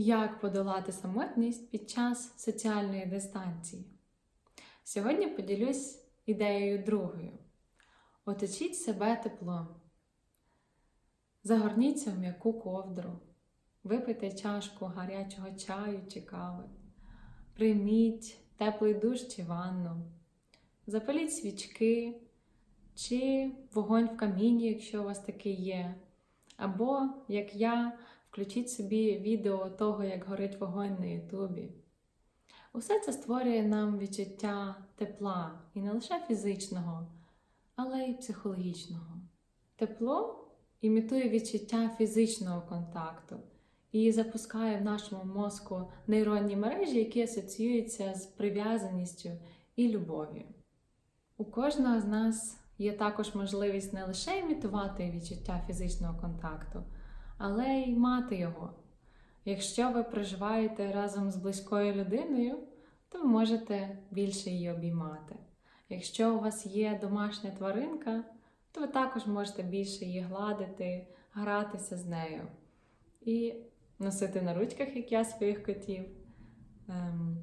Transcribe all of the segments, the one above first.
Як подолати самотність під час соціальної дистанції? Сьогодні поділюсь ідеєю другою. Оточіть себе теплом. Загорніться в м'яку ковдру, випийте чашку гарячого чаю чи кави, прийміть теплий душ чи ванну, запаліть свічки чи вогонь в каміні, якщо у вас такий є. Або, як я, включіть собі відео того, як горить вогонь на Ютубі. Усе це створює нам відчуття тепла і не лише фізичного, але й психологічного. Тепло імітує відчуття фізичного контакту і запускає в нашому мозку нейронні мережі, які асоціюються з прив'язаністю і любов'ю. У кожного з нас є також можливість не лише імітувати відчуття фізичного контакту, але й мати його. Якщо ви проживаєте разом з близькою людиною, то ви можете більше її обіймати. Якщо у вас є домашня тваринка, то ви також можете більше її гладити, гратися з нею і носити на ручках, як я своїх котів. Ем,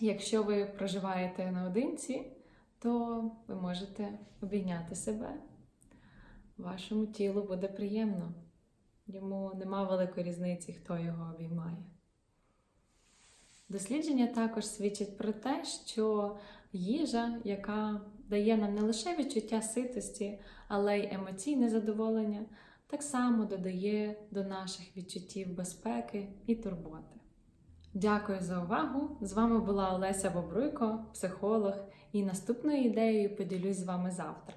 якщо ви проживаєте наодинці, то ви можете обійняти себе. Вашому тілу буде приємно. Йому нема великої різниці, хто його обіймає. Дослідження також свідчать про те, що їжа, яка дає нам не лише відчуття ситості, але й емоційне задоволення, так само додає до наших відчуттів безпеки і турботи. Дякую за увагу! З вами була Олеся Бобруйко, психолог, і наступною ідеєю поділюсь з вами завтра.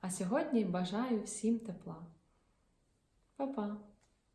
А сьогодні бажаю всім тепла. Па-па!